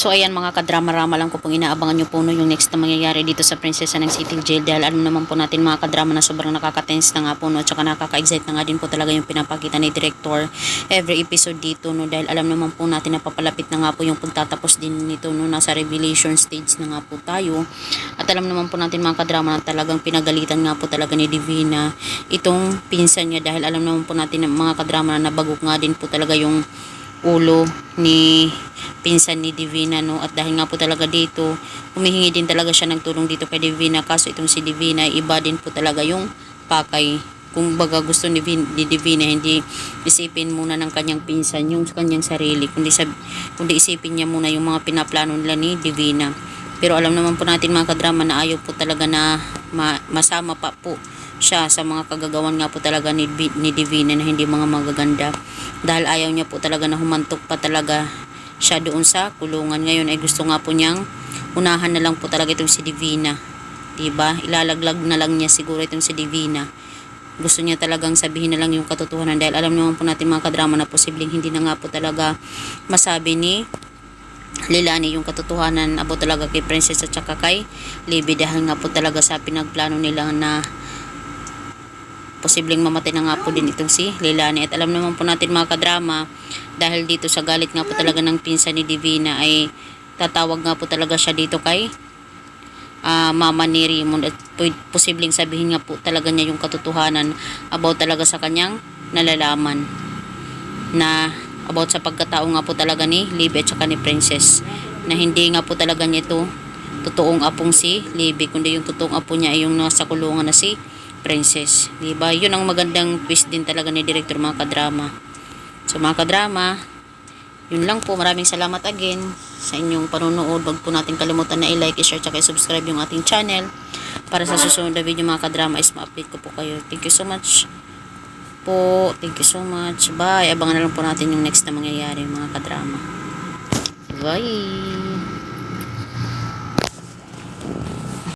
So ayan mga kadrama-rama lang ko pong inaabangan nyo po no, yung next na mangyayari dito sa Prinsesa ng City Jail. Dahil alam naman po natin mga kadrama na sobrang nakaka-tense na nga po no at saka nakaka-excite na nga din po talaga yung pinapakita ni Director every episode dito no. Dahil alam naman po natin na papalapit na nga po yung pagtatapos din nito no nasa revelation stage na nga po tayo. At alam naman po natin mga kadrama na talagang pinagalitan nga po talaga ni Divina itong pinsan niya. Dahil alam naman po natin na mga kadrama na nabagok nga din po talaga yung ulo ni pinsan ni Divina no? At dahil nga po talaga dito humihingi din talaga siya ng tulong dito kay Divina. Kaso itong si Divina iba din po talaga yung pakay. Kung baga gusto ni, ni Divina hindi isipin muna ng kanyang pinsan yung kanyang sarili kundi, sab, kundi isipin niya muna yung mga pinaplano nila ni Divina. Pero alam naman po natin mga kadrama na ayaw po talaga na ma, masama pa po siya sa mga kagagawan nga po talaga ni, ni Divina na hindi mga magaganda. Dahil ayaw niya po talaga na humantok pa talaga siya doon sa kulungan. Ngayon ay gusto nga po niyang unahan na lang po talaga itong si Divina. Diba? Ilalaglag na lang niya siguro itong si Divina. Gusto niya talagang sabihin na lang yung katotohanan dahil alam naman po natin mga kadrama na posibleng hindi na nga po talaga masabi ni Lilani yung katotohanan about talaga kay Princess at saka kay Libby dahil nga po talaga sa pinagplano nila na posibleng mamatay na nga po din itong si Lilani. At alam naman po natin mga kadrama dahil dito sa galit nga po talaga ng pinsan ni Divina ay tatawag nga po talaga siya dito kay ah, mama ni Raymond. At posibleng sabihin nga po talaga niya yung katotohanan about talaga sa kanyang nalalaman na about sa pagkatao nga po talaga ni Libby at saka ni Princess na hindi nga po talaga niya ito totoong apong si Libby kundi yung totoong apo niya ay yung nasa kulungan na si princess. Diba? Yun ang magandang twist din talaga ni director mga kadrama. So mga kadrama, yun lang po. Maraming salamat again sa inyong panunood. Huwag po natin kalimutan na i-like, i-share, at i-subscribe yung ating channel para sa susunod na video mga kadrama is ma-update ko po kayo. Thank you so much po. Thank you so much. Bye. Abangan na lang po natin yung next na mangyayari mga kadrama. Bye.